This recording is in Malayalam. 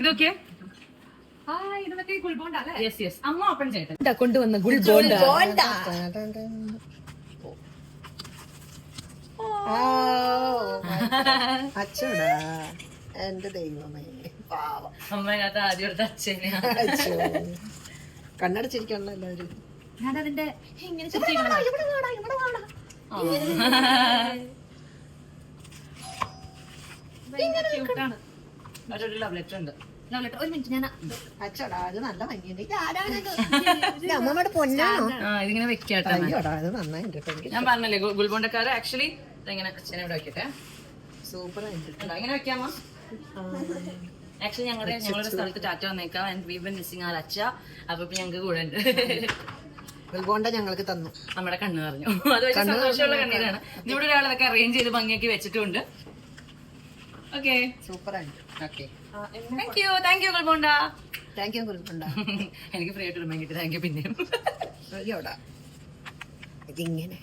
ഇതൊക്കെ ആ ഇത് മറ്റേ ഗുൾബോണ്ട അല്ലേ? യെസ് യെസ് അമ്മ ഓപ്പൺ ചെയ്യട്ടെ. കൊണ്ടുവന്ന ഗുൾബോണ്ട അച്ഛടാ എന്റെ ദൈവമേ. പാവം. അമ്മേനകത്ത് ആദ്യം എടുത്ത അച്ഛനെയാ അച്ഛോ. കണ്ണടച്ചിരിക്കണല്ലോ എല്ലാവരും. ഞാൻ അതിന്റെ ഇങ്ങനെ ക്യൂട്ടാണ് ഒരു ലവ് ലെറ്റർ ഉണ്ട് ഒരു മിനിറ്റ് ഞാൻ അത് നല്ല ഭംഗിയുണ്ട്. ഇത് ആരാണിത്? ഇത്? അമ്മമ്മയുടെ പൊന്നാണോ? ആ ഇതിങ്ങനെ വെക്കാട്ടെ അയ്യോടാ അത് നന്നായിട്ടുണ്ട് കേട്ടോ. ഞാൻ പറഞ്ഞല്ലേ ഗു- ഗുൽബോണ്ടക്കാര് ആക്ച്വലി ഇതെങ്ങനെ അച്ഛനെ ഇവിടെ വെക്കട്ടെ? സൂപ്പർ ആയിട്ട്? ഇങ്ങനെ വെക്കാമോ ആക്ച്വലി ഞങ്ങളുടെ ഞങ്ങളുടെ സ്ഥലത്ത് ടാറ്റ വന്നേക്കാം. And we been missing our അച്ഛ. അപ്പൊ ഇപ്പൊ ഞങ്ങൾക്ക് കൂടെ ഉണ്ട്. ഞങ്ങൾക്ക് തന്നു. നമ്മുടെ കണ്ണ് പറഞ്ഞു അത് വെച്ച് സന്തോഷമുള്ള കണ്ണീരാണ്. ഇവിടെ ഒരാൾ അറേഞ്ച് ചെയ്ത് ഭംഗിയാക്കി വെച്ചിട്ടുണ്ട്. ഓക്കെ സൂപ്പർ ആണ് okay thank you thank you ഗുൽബോണ്ട. Thank you ഗുൾബോണ്ട എനിക്ക് ഫ്രീ ആയിട്ട് കിട്ടി താങ്ക് യു പിന്നെയും. അയ്യോടാ ഇതിങ്ങനെ.